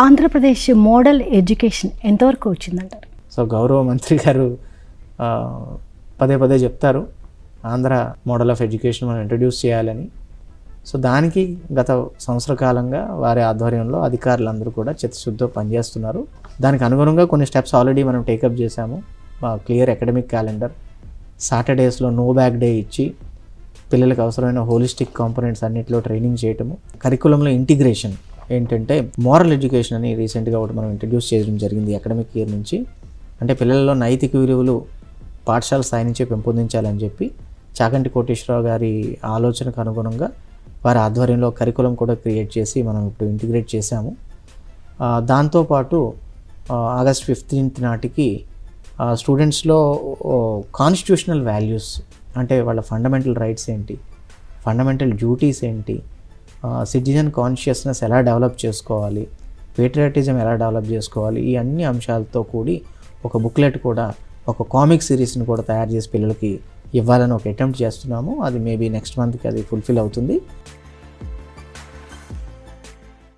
Andhra Pradesh model education ఎంతవరకు వచ్చిందంటారు? So గౌరవ మంత్రి గారు పదే పదే చెప్తారు ఆంధ్ర మోడల్ ఆఫ్ ఎడ్యుకేషన్ మనం ఇంట్రడ్యూస్ చేయాలని. సో దానికి గత సంవత్సర కాలంగా వారి ఆధ్వర్యంలో అధికారులందరూ కూడా చిత్తశుద్ధితో పనిచేస్తున్నారు. దానికి అనుగుణంగా కొన్ని స్టెప్స్ ఆల్రెడీ మనం టేకప్ చేశాము. క్లియర్ అకాడమిక్ క్యాలెండర్ సాటర్డేస్లో నో బ్యాక్ డే ఇచ్చి పిల్లలకు అవసరమైన హోలిస్టిక్ కాంపోనెంట్స్ అన్నింటిలో ట్రైనింగ్ చేయటము కరికులంలో ఇంటిగ్రేషన్ ఏంటంటే మోరల్ ఎడ్యుకేషన్ అని రీసెంట్గా ఒకటి మనం ఇంట్రడ్యూస్ చేయడం జరిగింది అకాడమిక్ ఇయర్ నుంచి. అంటే పిల్లల్లో నైతిక విలువలు పాఠశాల స్థాయి నుంచే పెంపొందించాలని చెప్పి చాగంటి కోటేశ్వరరావు గారి ఆలోచనకు అనుగుణంగా వారి ఆధ్వర్యంలో కరికులం కూడా క్రియేట్ చేసి మనం ఇప్పుడు ఇంటిగ్రేట్ చేశాము. దాంతోపాటు ఆగస్ట్ ఫిఫ్టీన్త్ నాటికి స్టూడెంట్స్లో కాన్స్టిట్యూషనల్ వాల్యూస్ అంటే వాళ్ళ ఫండమెంటల్ రైట్స్ ఏంటి ఫండమెంటల్ డ్యూటీస్ ఏంటి సిటిజన్ కాన్షియస్నెస్ ఎలా డెవలప్ చేసుకోవాలి పేట్రియాటిజం ఎలా డెవలప్ చేసుకోవాలి ఈ అన్ని అంశాలతో కూడి ఒక బుక్లెట్ కూడా ఒక కామిక్ సిరీస్ని కూడా తయారు చేసి పిల్లలకి ఇవ్వాలని ఒక అటెంప్ట్ చేస్తున్నాము. అది మేబీ నెక్స్ట్ మంత్కి అది ఫుల్ఫిల్ అవుతుంది.